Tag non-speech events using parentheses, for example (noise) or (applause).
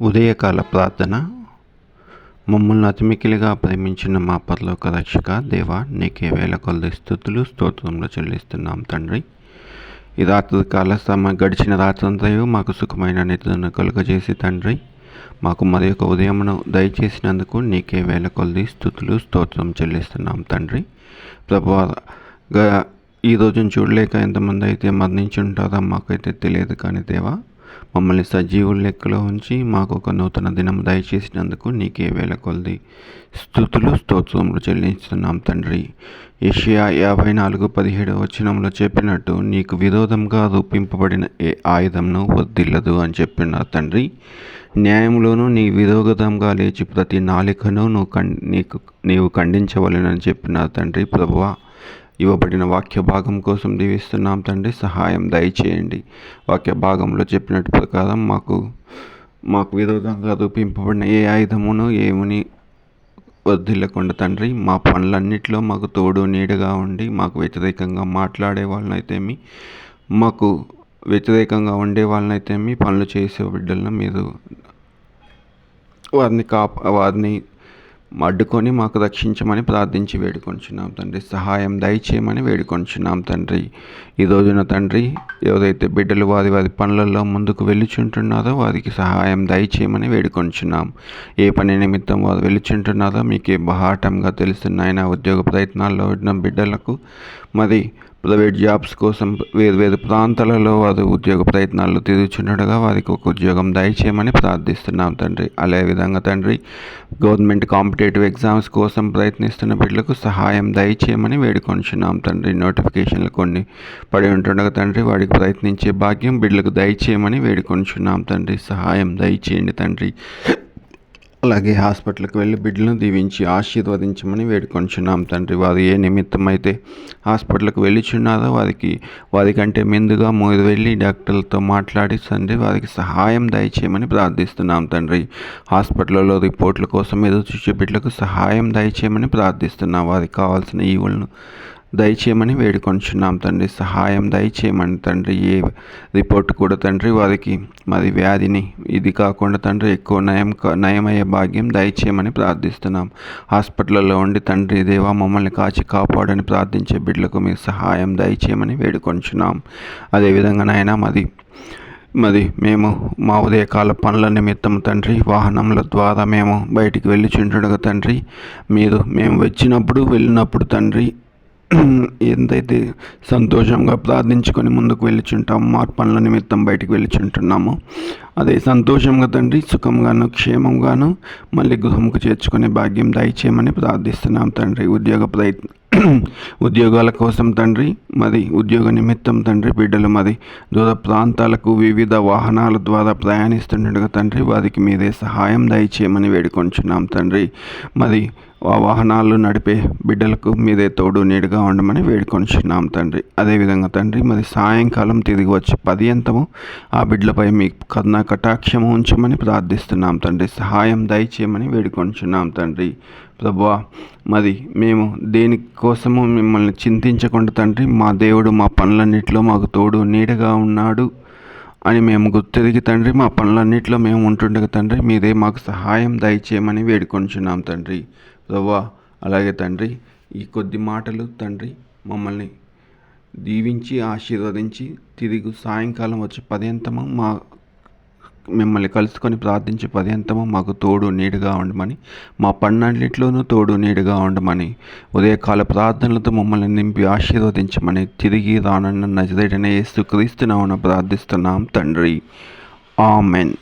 ఉదయకాల ప్రార్థన. మమ్మల్ని అతిమికిలిగా ప్రేమించిన మా పరలోక రక్షక దేవ నీకే వేల కొలది స్థుతులు స్తోత్రంలో చెల్లిస్తున్నాం తండ్రి. ఈ రాత్రి కాల సమ గడిచిన రాత్రంతయు మాకు సుఖమైన నిద్రను కలుగజేసి తండ్రి మాకు మరి యొక్క ఉదయమును దయచేసినందుకు నీకే వేల కొలది స్థుతులు స్తోత్రం చెల్లిస్తున్నాం తండ్రి. ప్రభు ఈ రోజును చూడలేక ఎంతమంది అయితే మరణించి ఉంటారో మాకైతే తెలియదు కానీ దేవా మమ్మల్ని సజీవుల లెక్కలో ఉంచి మాకు ఒక నూతన దినం దయచేసినందుకు నీకే వేల కొలది. స్థుతులు స్తోత్రములు చెల్లిస్తున్నాం తండ్రి. ఏషియా యాభై నాలుగు పదిహేడు వచనంలో చెప్పినట్టు నీకు విరోధంగా రూపింపబడిన ఏ ఆయుధంను వద్దిల్లదు అని చెప్పిన తండ్రి. న్యాయంలోనూ నీ విరోధంగా లేచి ప్రతి నాలికను నువ్వు కం నీకు నీవు ఖండించవలెనని చెప్పిన తండ్రి ప్రభువా. ఇవ్వబడిన వాక్య భాగం కోసం దీవిస్తున్నాం తండ్రి సహాయం దయచేయండి. వాక్య భాగంలో చెప్పినట్టు ప్రకారం మాకు మాకు విరోధంగా రూపింపబడిన ఏ ఆయుధమును ఏముని వదిలేకుండా తండ్రి మా పనులన్నింటిలో మాకు తోడు నీడగా ఉండి మాకు వ్యతిరేకంగా మాట్లాడే వాళ్ళనైతేమి మాకు వ్యతిరేకంగా ఉండే వాళ్ళనైతేమి పనులు చేసే బిడ్డలను మీరు వారిని కాప వారిని అడ్డుకొని మాకు రక్షించమని ప్రార్థించి వేడుకొంచున్నాం తండ్రి. సహాయం దయచేయమని వేడుకొంచున్నాం తండ్రి. ఈ రోజున తండ్రి ఎవరైతే బిడ్డలు వారి వారి పనులలో ముందుకు వెళ్ళుచుంటున్నారో వారికి సహాయం దయచేయమని వేడుకొంచున్నాం. ఏ పని నిమిత్తం వారు వెళ్ళుచుంటున్నారో మీకే బహాటంగా తెలుస్తున్నాయన ఉద్యోగ ప్రయత్నాల్లో ఉన్న బిడ్డలకు మరి ప్రైవేట్ జాబ్స్ కోసం వేరు వేరు ప్రాంతాలలో వారు ఉద్యోగ ప్రయత్నాలు తిరుగుచుండగా వారికి ఒక ఉద్యోగం దయచేయమని ప్రార్థిస్తున్నాం తండ్రి. అదే విధంగా తండ్రి గవర్నమెంట్ కాంపిటేటివ్ ఎగ్జామ్స్ కోసం ప్రయత్నిస్తున్న బిడ్డలకు సహాయం దయచేయమని వేడుకొంచున్నాం తండ్రి. నోటిఫికేషన్లు కొన్ని పడి ఉంటుండగా తండ్రి వాడికి ప్రయత్నించే భాగ్యం బిడ్డలకు దయచేయమని వేడుకొంచున్నాం తండ్రి. సహాయం దయచేయండి తండ్రి. అలాగే హాస్పిటల్కి వెళ్ళి బిడ్డలను దీవించి ఆశీర్వదించమని వేడుకొంచున్నాం తండ్రి. వారు ఏ నిమిత్తం అయితే హాస్పిటల్కి వెళ్ళిచున్నారో వారికి వారికంటే ముందుగా మూడు వెళ్ళి డాక్టర్లతో మాట్లాడి తండ్రి వారికి సహాయం దయచేయమని ప్రార్థిస్తున్నాం తండ్రి. హాస్పిటల్లో రిపోర్ట్ల కోసం ఎదురు చూసే బిడ్డలకు సహాయం దయచేయమని ప్రార్థిస్తున్నాం. వారికి కావాల్సిన ఈవులను దయచేయమని వేడుకొంచున్నాం తండ్రి. సహాయం దయచేయమని తండ్రి. ఏ రిపోర్ట్ కూడా తండ్రి వారికి మరి వ్యాధిని ఇది కాకుండా తండ్రి ఎక్కువ నయం నయమయ్యే భాగ్యం దయచేయమని ప్రార్థిస్తున్నాం. హాస్పిటల్లో ఉండి తండ్రి దేవా మమ్మల్ని కాచి కాపాడని ప్రార్థించే బిడ్డలకు మీరు సహాయం దయచేయమని వేడుకొంచున్నాం. అదేవిధంగా నాయన మరి మరి మేము మా ఉదయకాల పనుల నిమిత్తం తండ్రి వాహనముల ద్వారా మేము బయటికి వెళ్ళి చుంటుండగా తండ్రి మీరు మేము వచ్చినప్పుడు వెళ్ళినప్పుడు తండ్రి (clears throat) ఎంతైతే సంతోషంగా ప్రార్థించుకొని ముందుకు వెళ్ళిచుంటాం మార్పనుల నిమిత్తం బయటికి వెళ్ళిచుంటున్నాము అదే సంతోషంగా తండ్రి సుఖంగాను క్షేమంగాను మళ్ళీ గృహంకు చేర్చుకునే భాగ్యం దయచేయమని ప్రార్థిస్తున్నాం తండ్రి. ఉద్యోగ ప్రయత్నం (clears throat) ఉద్యోగాల కోసం తండ్రి మరి ఉద్యోగ నిమిత్తం తండ్రి బిడ్డలు మరి దూర ప్రాంతాలకు వివిధ వాహనాల ద్వారా ప్రయాణిస్తుండగా తండ్రి వారికి మీరే సహాయం దయచేయమని వేడుకొంచున్నాం తండ్రి. మరి వాహనాలు నడిపే బిడ్డలకు మీదే తోడు నీడుగా ఉండమని వేడుకొనిచున్నాం తండ్రి. అదేవిధంగా తండ్రి మరి సాయంకాలం తిరిగి వచ్చి పదియంతము ఆ బిడ్డలపై మీ కన్నా కటాక్షము ఉంచమని ప్రార్థిస్తున్నాం తండ్రి. సహాయం దయచేయమని వేడుకొనిచున్నాం తండ్రి. ప్రభా మరి మేము దేనికోసము మిమ్మల్ని చింతించకుండా తండ్రి మా దేవుడు మా పనులన్నింటిలో మాకు తోడు నీడగా ఉన్నాడు అని మేము గుర్తెరిగి తండ్రి మా పనులన్నింటిలో మేము ఉంటుండగా తండ్రి మీరే మాకు సహాయం దయచేయమని వేడుకొంచున్నాం తండ్రి. రవ్వా అలాగే తండ్రి ఈ కొద్ది మాటలు తండ్రి మమ్మల్ని దీవించి ఆశీర్వదించి తిరిగి సాయంకాలం వచ్చే పర్యంతము మా మిమ్మల్ని కలుసుకొని ప్రార్థించే పర్యంతము మాకు తోడు నీడుగా ఉండమని మా పన్నెండిట్లోనూ తోడు నీడుగా ఉండమని ఉదయకాల ప్రార్థనలతో మమ్మల్ని నింపి ఆశీర్వదించమని తిరిగి రానన్న నజరేటనే యేసు క్రీస్తునామన ప్రార్థిస్తున్నాం తండ్రి. ఆమెన్.